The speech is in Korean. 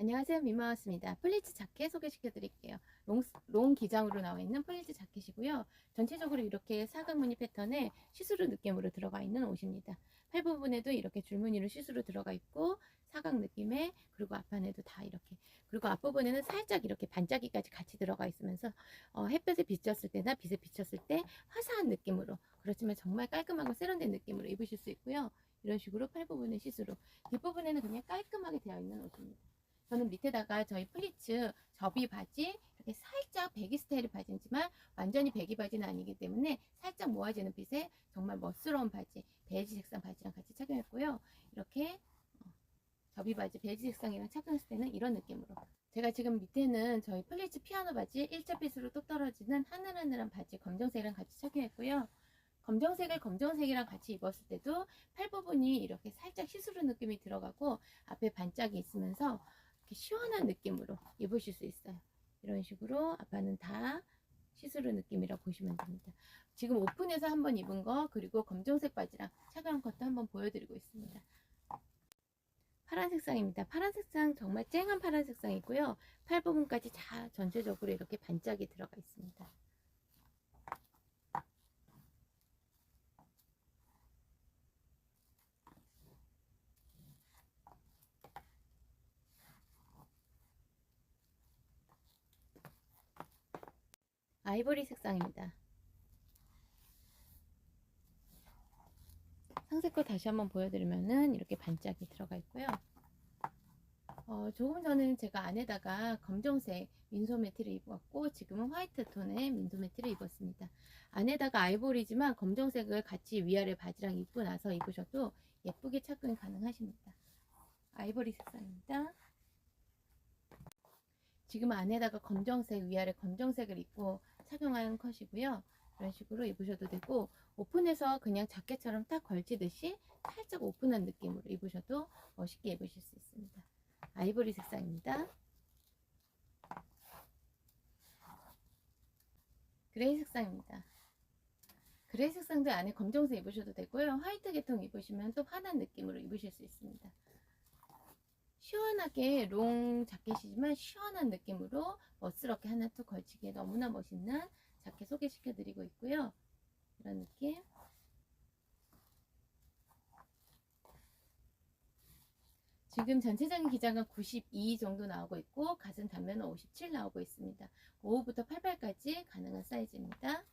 안녕하세요. 미마왔습니다. 플리츠 자켓 소개시켜 드릴게요. 롱, 롱 기장으로 나와 있는 플리츠 자켓이고요. 전체적으로 이렇게 사각 무늬 패턴의 시스루 느낌으로 들어가 있는 옷입니다. 팔 부분에도 이렇게 줄무늬로 시스루 들어가 있고 사각 느낌의 그리고 앞판에도 다 이렇게 그리고 앞부분에는 살짝 이렇게 반짝이까지 같이 들어가 있으면서 어, 햇볕에 비쳤을 때나 빛에 비쳤을 때 화사한 느낌으로 그렇지만 정말 깔끔하고 세련된 느낌으로 입으실 수 있고요. 이런 식으로 팔 부분에 시스루 뒷부분에는 그냥 깔끔하게 되어 있는 옷입니다. 저는 밑에다가 저희 플리츠 접이 바지 이렇게 살짝 배기 스타일의 바지지만 완전히 배기 바지는 아니기 때문에 살짝 모아지는 핏의 정말 멋스러운 바지 베이지 색상 바지랑 같이 착용했고요. 이렇게 어, 접이 바지 베이지 색상이랑 착용했을 때는 이런 느낌으로 제가 지금 밑에는 저희 플리츠 피아노 바지 1차 핏으로 뚝 떨어지는 하늘하늘한 바지 검정색이랑 같이 착용했고요. 검정색을 검정색이랑 같이 입었을 때도 팔 부분이 이렇게 살짝 시스루 느낌이 들어가고 앞에 반짝이 있으면서 이렇게 시원한 느낌으로 입으실 수 있어요. 이런 식으로 앞판은 다 시스루 느낌이라고 보시면 됩니다. 지금 오픈해서 한번 입은 거 그리고 검정색 바지랑 착용한 것도 한번 보여드리고 있습니다. 파란 색상입니다. 파란 색상 정말 쨍한 파란 색상이고요. 팔 부분까지 다 전체적으로 이렇게 반짝이 들어가 있습니다. 아이보리 색상입니다. 상세 거 다시 한번 보여드리면은 이렇게 반짝이 들어가 있고요. 어, 조금 전에는 제가 안에다가 검정색 민소 매트를 입었고 지금은 화이트 톤의 민소 매트를 입었습니다. 안에다가 아이보리지만 검정색을 같이 위아래 바지랑 입고 나서 입으셔도 예쁘게 착용이 가능하십니다. 아이보리 색상입니다. 지금 안에다가 검정색 위아래 검정색을 입고 착용한 컷이고요. 이런 식으로 입으셔도 되고 오픈해서 그냥 자켓처럼 딱 걸치듯이 살짝 오픈한 느낌으로 입으셔도 멋있게 입으실 수 있습니다. 아이보리 색상입니다. 그레이 색상입니다. 그레이 색상도 안에 검정색 입으셔도 되고요. 화이트 계통 입으시면 또 환한 느낌으로 입으실 수 있습니다. 시원하게 롱 자켓이지만 시원한 느낌으로 멋스럽게 하나 또 걸치기에 너무나 멋있는 자켓 소개시켜 드리고 있고요. 이런 느낌. 지금 전체적인 기장은 92 정도 나오고 있고 가슴 단면은 57 나오고 있습니다. 5호부터 88까지 가능한 사이즈입니다.